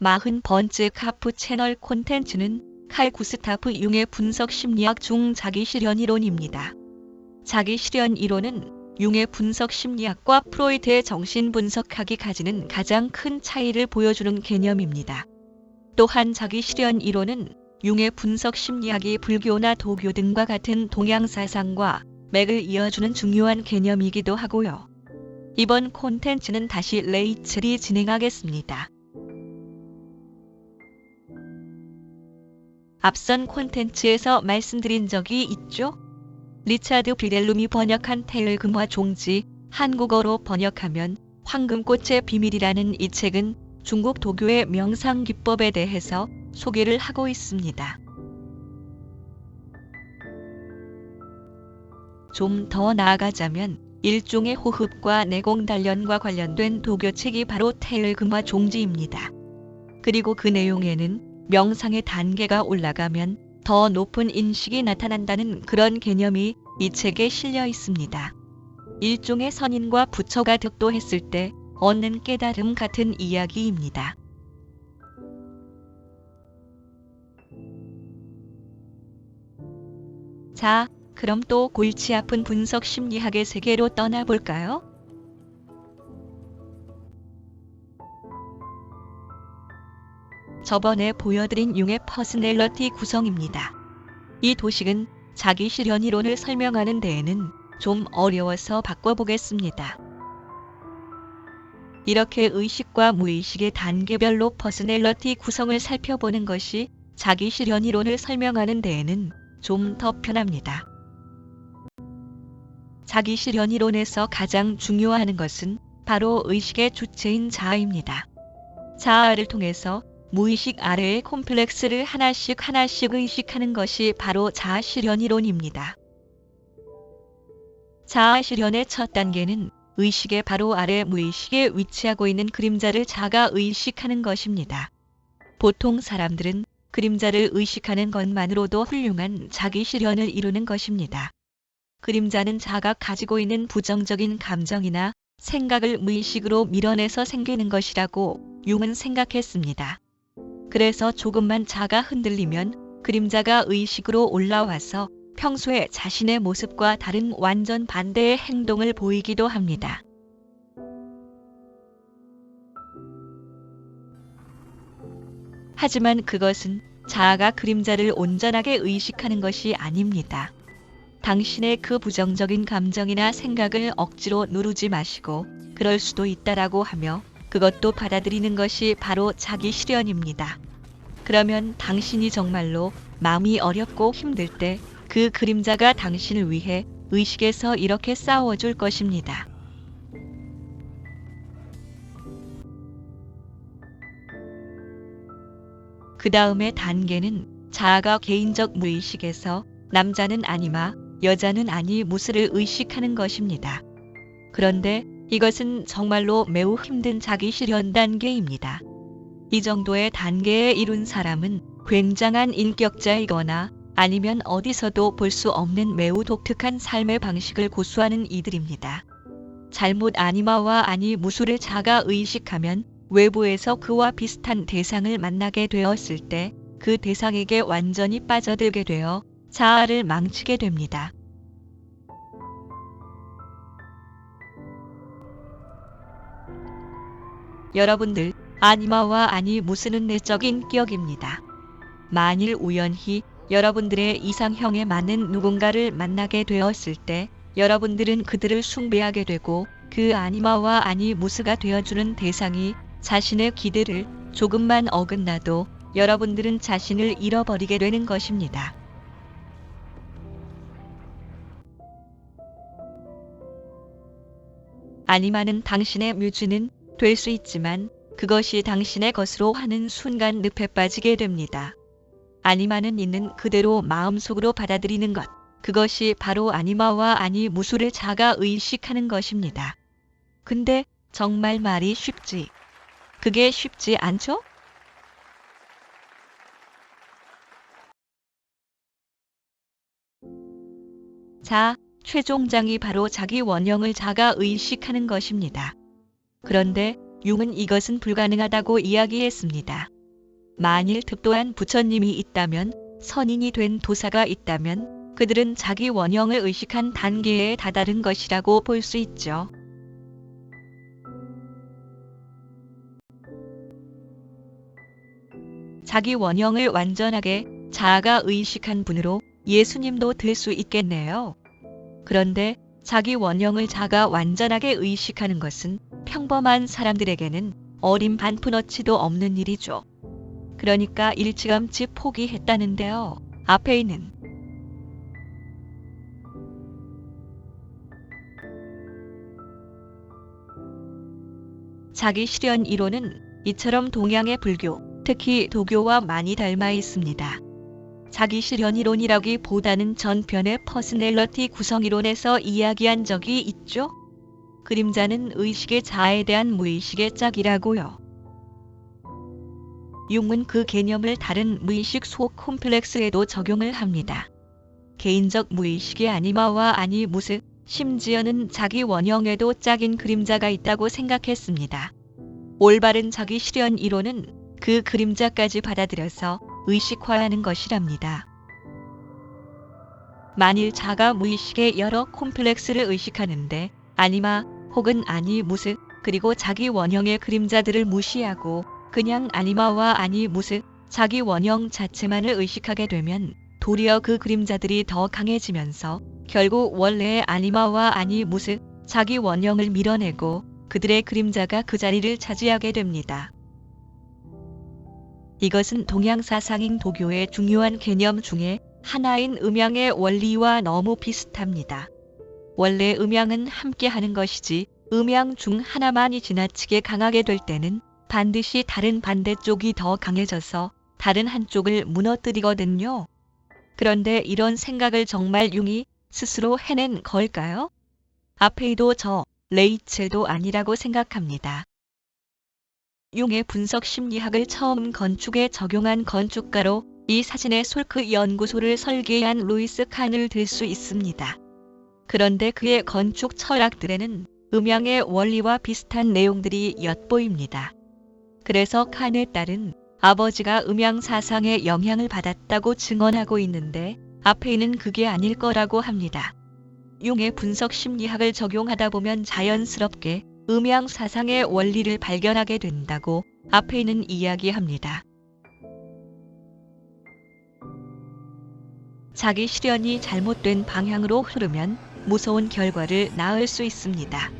마흔 번째 카프 채널 콘텐츠는 칼 구스타프 융의 분석 심리학 중 자기 실현 이론입니다. 자기 실현 이론은 융의 분석 심리학과 프로이트의 정신 분석학이 가지는 가장 큰 차이를 보여주는 개념입니다. 또한 자기 실현 이론은 융의 분석 심리학이 불교나 도교 등과 같은 동양 사상과 맥을 이어주는 중요한 개념이기도 하고요. 이번 콘텐츠는 다시 레이첼이 진행하겠습니다. 앞선 콘텐츠에서 말씀드린 적이 있죠? 리차드 비델룸이 번역한 테일 금화 종지, 한국어로 번역하면 황금꽃의 비밀이라는 이 책은 중국 도교의 명상 기법에 대해서 소개를 하고 있습니다. 좀 더 나아가자면 일종의 호흡과 내공 단련과 관련된 도교 책이 바로 테일 금화 종지입니다. 그리고 그 내용에는 명상의 단계가 올라가면 더 높은 인식이 나타난다는 그런 개념이 이 책에 실려 있습니다. 일종의 선인과 부처가 득도했을 때 얻는 깨달음 같은 이야기입니다. 자, 그럼 또 골치 아픈 분석 심리학의 세계로 떠나볼까요? 저번에 보여드린 융의 퍼스넬러티 구성입니다. 이 도식은 자기 실현 이론을 설명하는 데에는 좀 어려워서 바꿔보겠습니다. 이렇게 의식과 무의식의 단계별로 퍼스넬러티 구성을 살펴보는 것이 자기 실현 이론을 설명하는 데에는 좀 더 편합니다. 자기 실현 이론에서 가장 중요한 것은 바로 의식의 주체인 자아입니다. 자아를 통해서 무의식 아래의 콤플렉스를 하나씩 하나씩 의식하는 것이 바로 자아 실현 이론입니다. 자아 실현의 첫 단계는 의식의 바로 아래 무의식에 위치하고 있는 그림자를 자가 의식하는 것입니다. 보통 사람들은 그림자를 의식하는 것만으로도 훌륭한 자기 실현을 이루는 것입니다. 그림자는 자가 가지고 있는 부정적인 감정이나 생각을 무의식으로 밀어내서 생기는 것이라고 융은 생각했습니다. 그래서 조금만 자가 흔들리면 그림자가 의식으로 올라와서 평소에 자신의 모습과 다른 완전 반대의 행동을 보이기도 합니다. 하지만 그것은 자아가 그림자를 온전하게 의식하는 것이 아닙니다. 당신의 그 부정적인 감정이나 생각을 억지로 누르지 마시고 그럴 수도 있다라고 하며 그것도 받아들이는 것이 바로 자기 실현입니다. 그러면 당신이 정말로 마음이 어렵고 힘들 때 그 그림자가 당신을 위해 의식에서 이렇게 싸워줄 것입니다. 그 다음의 단계는 자아가 개인적 무의식에서 남자는 아니마, 여자는 아니 무스를 의식하는 것입니다. 그런데 이것은 정말로 매우 힘든 자기 실현 단계입니다. 이 정도의 단계에 이룬 사람은 굉장한 인격자이거나 아니면 어디서도 볼 수 없는 매우 독특한 삶의 방식을 고수하는 이들입니다. 잘못 아니마와 아니 무수를 자가 의식하면 외부에서 그와 비슷한 대상을 만나게 되었을 때 그 대상에게 완전히 빠져들게 되어 자아를 망치게 됩니다. 여러분들, 아니마와 아니 무스는 내적인 기억입니다. 만일 우연히 여러분들의 이상형에 맞는 누군가를 만나게 되었을 때 여러분들은 그들을 숭배하게 되고 그 아니마와 아니 무스가 되어주는 대상이 자신의 기대를 조금만 어긋나도 여러분들은 자신을 잃어버리게 되는 것입니다. 아니마는 당신의 뮤즈는 될 수 있지만 그것이 당신의 것으로 하는 순간 늪에 빠지게 됩니다. 아니마는 있는 그대로 마음속으로 받아들이는 것. 그것이 바로 아니마와 아니 무수를 자가 의식하는 것입니다. 근데 정말 말이 쉽지. 그게 쉽지 않죠? 자, 최종장이 바로 자기 원형을 자가 의식하는 것입니다. 그런데 융은 이것은 불가능하다고 이야기했습니다. 만일 득도한 부처님이 있다면, 선인이 된 도사가 있다면, 그들은 자기 원형을 의식한 단계에 다다른 것이라고 볼 수 있죠. 자기 원형을 완전하게 자아가 의식한 분으로 예수님도 될 수 있겠네요. 그런데 자기 원형을 자가 완전하게 의식하는 것은 평범한 사람들에게는 어림 반푼어치도 없는 일이죠. 그러니까 일찌감치 포기했다는데요. 앞에 있는 자기 실현 이론은 이처럼 동양의 불교, 특히 도교와 많이 닮아 있습니다. 자기 실현 이론이라기보다는 전편의 퍼스넬러티 구성 이론에서 이야기한 적이 있죠. 그림자는 의식의 자아에 대한 무의식의 짝이라고요. 융은 그 개념을 다른 무의식 속 콤플렉스에도 적용을 합니다. 개인적 무의식의 아니마와 아니무스, 심지어는 자기 원형에도 짝인 그림자가 있다고 생각했습니다. 올바른 자기 실현 이론은 그 그림자까지 받아들여서 의식화하는 것이랍니다. 만일 자가 무의식의 여러 콤플렉스를 의식하는데 아니마 혹은 아니 무스 그리고 자기 원형의 그림자들을 무시하고 그냥 아니마와 아니 무스 자기 원형 자체만을 의식하게 되면 도리어 그 그림자들이 더 강해지면서 결국 원래의 아니마와 아니 무스 자기 원형을 밀어내고 그들의 그림자가 그 자리를 차지하게 됩니다. 이것은 동양 사상인 도교의 중요한 개념 중에 하나인 음양의 원리와 너무 비슷합니다. 원래 음양은 함께 하는 것이지 음양 중 하나만이 지나치게 강하게 될 때는 반드시 다른 반대쪽이 더 강해져서 다른 한쪽을 무너뜨리거든요. 그런데 이런 생각을 정말 융이 스스로 해낸 걸까요? 아페이도 저 레이첼도 아니라고 생각합니다. 융의 분석 심리학을 처음 건축에 적용한 건축가로 이 사진의 솔크 연구소를 설계한 루이스 칸을 들 수 있습니다. 그런데 그의 건축 철학들에는 음양의 원리와 비슷한 내용들이 엿보입니다. 그래서 칸에 따른 아버지가 음양 사상에 영향을 받았다고 증언하고 있는데 앞에는 그게 아닐 거라고 합니다. 융의 분석 심리학을 적용하다 보면 자연스럽게 음양 사상의 원리를 발견하게 된다고 앞에는 이야기합니다. 자기 실현이 잘못된 방향으로 흐르면 무서운 결과를 낳을 수 있습니다.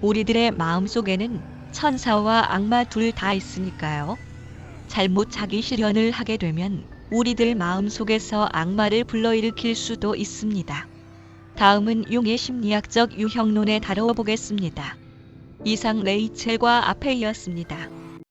우리들의 마음 속에는 천사와 악마 둘 다 있으니까요. 잘못 자기 실현을 하게 되면 우리들 마음 속에서 악마를 불러일으킬 수도 있습니다. 다음은 용의 심리학적 유형론에 다뤄보겠습니다. 이상 레이첼과 아페이였습니다.